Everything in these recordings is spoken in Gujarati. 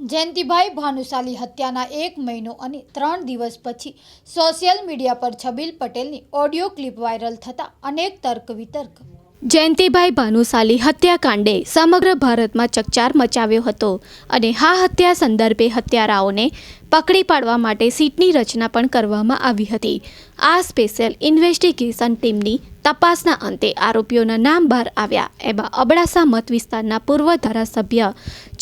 જયંતિભાઈ ભાનુશાલી હત્યાના એક મહિનો અને ત્રણ દિવસ પછી સોશિયલ મીડિયા પર છબીલ પટેલની ઓડિયો ક્લિપ વાયરલ થતાં અનેક તર્ક વિતર્ક. જયંતિભાઈ ભાનુશાલી હત્યાકાંડે સમગ્ર ભારતમાં ચકચાર મચાવ્યો હતો અને આ હત્યા સંદર્ભે હત્યારાઓને પકડી પાડવા માટે સીટની રચના પણ કરવામાં આવી હતી. આ સ્પેશિયલ ઇન્વેસ્ટિગેશન ટીમની તપાસના અંતે આરોપીઓના નામ બહાર આવ્યા. એમાં અબડાસા મત વિસ્તારના પૂર્વ ધારાસભ્ય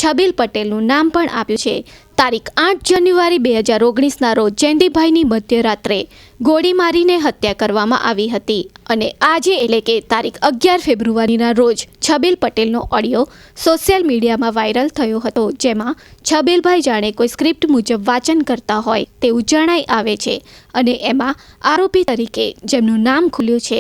છબીલ પટેલનું નામ પણ આપ્યું છે. તારીખ આઠ જાન્યુઆરી બે હજાર ઓગણીસના રોજ જયંતિભાઈની મધ્યરાત્રે ગોળી મારીને હત્યા કરવામાં આવી હતી અને આજે એટલે કે તારીખ અગિયાર ફેબ્રુઆરીના રોજ છબીલ પટેલનો ઓડિયો સોશિયલ મીડિયામાં વાયરલ થયો હતો, જેમાં છબીલભાઈ જાણે કોઈ સ્ક્રિપ્ટ મુજબ વાંચન કરતા હોય તેવું જણાઈ આવે છે અને એમાં આરોપી તરીકે જેમનું નામ ખુલ્યું છે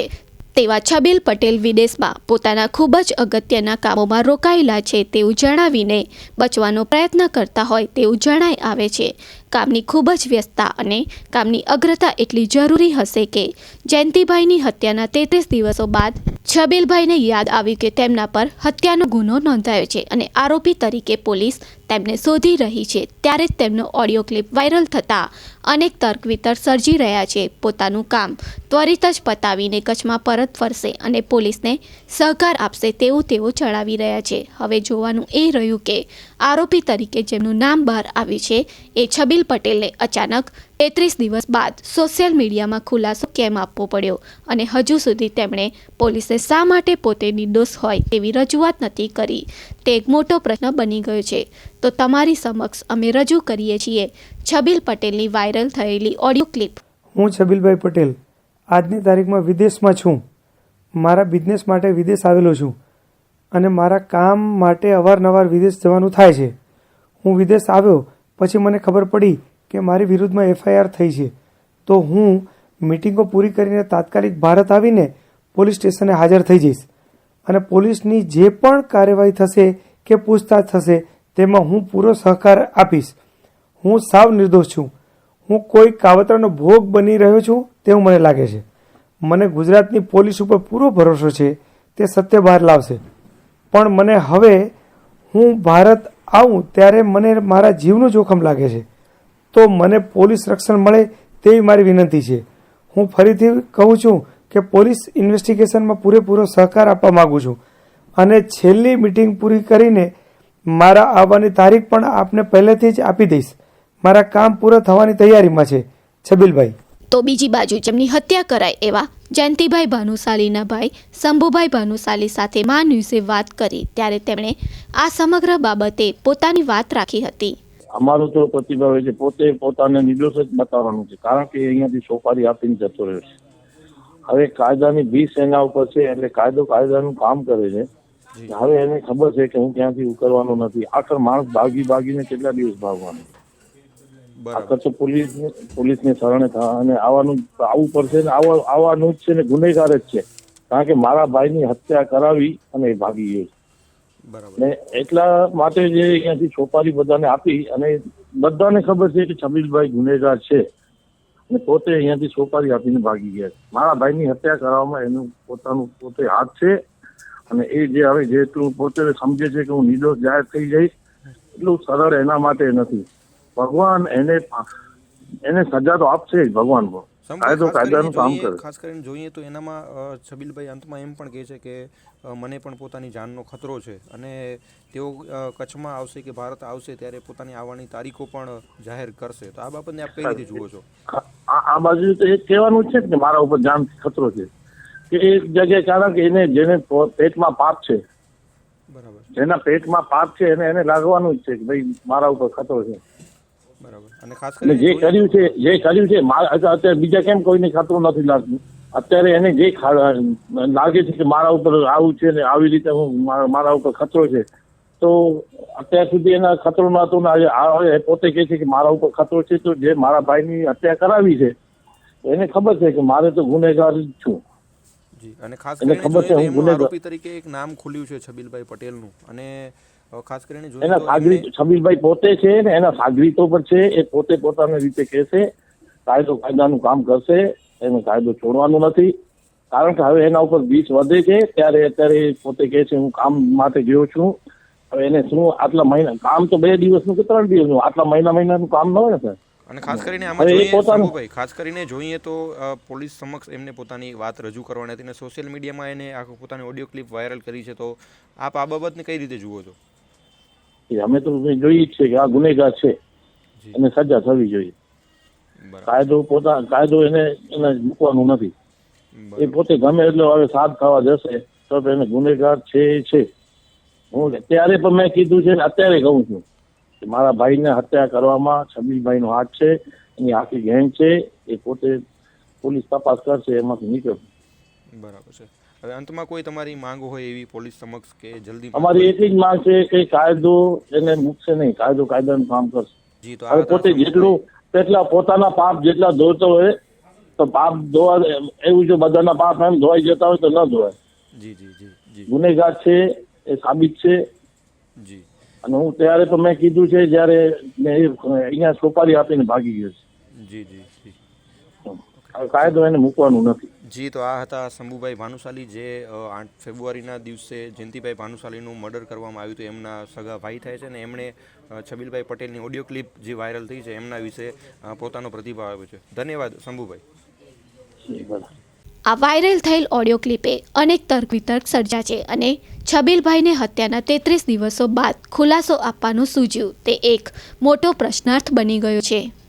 તેવા છબીલ પટેલ વિદેશમાં પોતાના ખૂબ જ અગત્યના કામોમાં રોકાયેલા છે તેવું જણાવીને બચવાનો પ્રયત્ન કરતા હોય તેવું જણાઈ આવે છે. કામની ખૂબ જ વ્યસ્તતા અને કામની અગ્રતા એટલી જરૂરી હશે કે જયંતિભાઈની હત્યાના તેત્રીસ દિવસો બાદ છબીલભાઈને યાદ આવ્યું કે તેમના પર હત્યાનો ગુનો નોંધાયો છે અને આરોપી તરીકે પોલીસ તેમને શોધી રહી છે. ત્યારે જ તેમનો ઓડિયો ક્લિપ વાયરલ થતાં અનેક તર્ક વિતર્ક સર્જી રહ્યા છે. પોતાનું કામ ત્વરિત જ પતાવીને કચ્છમાં પરત ફરશે અને પોલીસને સહકાર આપશે તેવું તેઓ જણાવી રહ્યા છે. હવે જોવાનું એ રહ્યું કે આરોપી તરીકે જેમનું નામ બહાર આવ્યું છે એ છબીલ પટેલને અચાનક તેત્રીસ દિવસ બાદ સોશિયલ મીડિયામાં ખુલાસો કેમ આપવો પડ્યો? અને હજુ સુધી તેમણે પોલીસે શા માટે પોતે નિર્દોષ હોય તેવી રજૂઆત નથી કરી? તે એક મોટો પ્રશ્ન બની ગયો છે. તો તમારી સમક્ષ અમે રજૂ કરીએ છીએ. છબીલ પટેલની વાયરલ થયેલી ઓડિયો ક્લિપ. હું છબીલભાઈ પટેલ. આજની તારીખમાં વિદેશમાં છું. મારા બિઝનેસ માટે વિદેશ આવેલો છું. અને મારા કામ માટે અવારનવાર વિદેશ જવાનું થાય છે. હું વિદેશ આવ્યો, પછી મને ખબર પડી કે મારી વિરુદ્ધમાં એફઆઈઆર થઈ છે. તો હું મિટિંગો પૂરી કરીને તાત્કાલિક ભારત આવીને પોલીસ સ્ટેશને હાજર થઈ જઈશ. અને પોલીસની જે પણ કાર્યવાહી થશે, કે પૂછતાછ થશે, તેમાં હું પૂરો સહકાર આપીશ. હું સાવ નિર્દોષ છું. હું કોઈ કાવતરાનો ભોગ બની રહ્યો છું તેવું મને લાગે છે. મને ગુજરાતની પોલીસ ઉપર પૂરો ભરોસો છે, તે સત્ય બહાર લાવશે. પણ મને હવે હું ભારત આવું, ત્યારે મને મારા જીવનું જોખમ લાગે છે. તો મને પોલીસ રક્ષણ મળે તેવી મારી વિનંતી છે. હું ફરીથી કહું છું કે પોલીસ ઇન્વેસ્ટિગેશનમાં પૂરેપૂરો સહકાર આપવા માંગુ છું. અને છેલ્લી મિટિંગ પૂરી કરીને મારા આવવાની તારીખ પણ આપને પહેલેથી જ આપી દઈશ. મારા કામ પૂરા થવાની તૈયારીમાં છે. છબીલભાઈ. તો બીજી બાજુ જેમની હત્યા કરાય એવા જયંતિભાઈ ભાનુશાલીના ભાઈ શંભુભાઈ ભાનુશાલી સાથે મા ન્યૂઝે વાત કરી ત્યારે તેમણે આ સમગ્ર બાબતે પોતાની વાત રાખી હતી. અમારો તો પ્રતિભાવ એ છે પોતે પોતાને નિર્દોષ જ બતાવવાનું છે કારણ કે અહીંયાથી સોપારી આપીને જતો રહ્યો છે. હવે કાયદાની ભીસ એના ઉપર છે એટલે કાયદો કાયદાનું કામ કરે છે. હવે એને ખબર છે કે હું ક્યાંથી ઉકરવાનો નથી. આખર માણસ ભાગી ભાગીને કેટલા દિવસ ભાગવાનું? આખર તો પોલીસ પોલીસને શરણે થવા અને આવવાનું આવવું પડશે ને આવવાનું જ છે ને ગુનેગાર જ છે. કારણ કે મારા ભાઈની હત્યા કરાવી અને એ ભાગી ગયો છે. ને એટલા માટે જે અહીંયાથી છોપારી બધાને આપી અને બધાને ખબર છે કે છબીલભાઈ ગુનેગાર છે. અને પોતે અહીંયાથી છોપારી આપીને ભાગી ગયા છે. મારા ભાઈની હત્યા કરવામાં એનું પોતાનું પોતે હાથ છે. અને એ જે હવે જેટલું પોતે સમજે છે કે હું નિર્દોષ જાહેર થઈ જઈશ, એટલું સરળ એના માટે નથી. ભગવાન એને એને સજા તો આપશે જ ભગવાન પણ. ખાસ કરીને જોઈએ તો એનામાં છબીલભાઈ અંતમાં એમ પણ કહે છે કે મને પણ પોતાની જાનનો ખતરો છે. અને તેઓ કચ્છમાં આવશે કે ભારત આવશે ત્યારે પોતાની આવવાની તારીખો પણ જાહેર કરશે. તો આ બાબતને આપ કઈ રીતે જુઓ છો? આ બાજુ તો એ કહેવાનું છે કે મારા ઉપર જાન ખતરો છે. કે એક જગ્યાએ કારણ કે એને જેને પેટમાં પાપ છે. બરાબર. જેના પેટમાં પાપ છે એને એને લાગવાનું જ છે કે ભાઈ મારા ઉપર ખતરો છે. બરાબર. અને ખાસ કરીને જે કર્યું છે જે કર્યું છે અત્યારે બીજા કેમ કોઈને ખતરો નથી લાગતું? અત્યારે એને જે લાગે છે કે મારા ઉપર આવું છે ને આવી રીતે હું મારા ઉપર ખતરો છે તો અત્યાર સુધી એના ખતરો નતો ને પોતે કહે છે કે મારા ઉપર ખતરો છે તો જે મારા ભાઈની હત્યા કરાવી છે એને ખબર છે કે મારે તો ગુનેગાર જ છું. જી અને ખાસ કરીને ખબર છે હું ગુનેગાર- તરીકે એક નામ ખુલ્યું છે છબીલભાઈ પટેલનું. અને ખાસ કરીને જોઈએ એના સાગરી છબીલભાઈ પોતે છે ને એના સાગરીતો પણ છે એ પોતે પોતાની રીતે કહેશે કાયદો કાયદાનું કામ કરશે એનો કાયદો છોડવાનો નથી. કારણ કે હવે એના ઉપર બીચ વધે છે ત્યારે અત્યારે પોતે કહે છે હું કામ માટે ગયો છું. હવે એને શું આટલા મહિના કામ તો બે દિવસનું કે ત્રણ દિવસનું? આટલા મહિના મહિનાનું કામ ન હોય ને સર અને ખાસ કરીને આમાં જોઈએ પોતાનું- ખાસ કરીને જોઈએ તો પોલીસ સમક્ષ એમને પોતાની વાત રજૂ કરવાની હતી અને સોશિયલ મીડિયામાં એને આખો પોતાની ઓડિયો ક્લિપ વાયરલ કરી છે. તો આપ આ બાબતને કઈ રીતે જુઓ છો? એ અમે તો જોઈએ જ છે કે આ ગુનેગાર છે. એને સજા થવી જોઈએ. કાયદો પોતા કાયદો એને એને મૂકવાનું નથી. એ પોતે ગમે એટલે હવે સાથ થવા જશે તો એને ગુનેગાર છે એ છે. હું ત્યારે પણ મેં કીધું છે ને અત્યારે કહું છું કે મારા ભાઈને હત્યા કરવામાં છબીલભાઈનો હાથ છે એની આખી ગેંગ છે એ પોતે પોલીસ તપાસ કરશે એમાંથી નીકળશે. બરાબર છે. હવે અંતમાં કોઈ તમારી માંગ હોય એવી પોલીસ સમક્ષ કે જલ્દી અમારી એટલી જ માંગ છે કે કાયદો એને મૂકશે નહીં. કાયદો કાયદાનું કામ કરશે. જી તો હવે પોતે જેટલું તેટલા પોતાના પાપ જેટલા ધોતો હોય તો પાપ ધોવા એવું જો બધાના પાપ એમ ધોવાઈ જતા હોય તો ન ધોવાય. જી જી જી જી. ગુનેગાર છે એ સાબિત છે. જી. અને હું ત્યારે તો મેં કીધું છે જ્યારે મેં અહીંયા સોપારી આપીને ભાગી ગયો છે. જી જી. કાયદો એને મૂકવાનું નથી. જી તો આ હતા શંભુભાઈ ભાનુશાલી જે આઠ ફેબ્રુઆરીના દિવસે જયંતિભાઈ ભાનુશાલીનું મર્ડર કરવામાં આવ્યું હતું. એમના સગા ભાઈ થાય છે ને એમણે છબીલભાઈ પટેલની ઓડિયો ક્લિપ જે વાયરલ થઈ છે એમના વિશે પોતાનો પ્રતિભાવ આપ્યો છે. ધન્યવાદ શંભુભાઈ. આ વાયરલ થયેલ ઓડિયો ક્લિપે અનેક તર્ક વિતર્ક સર્જા છે અને છબીલભાઈને હત્યાના તેત્રીસ દિવસો બાદ ખુલાસો આપવાનું સૂચ્યું તે એક મોટો પ્રશ્નાર્થ બની ગયો છે.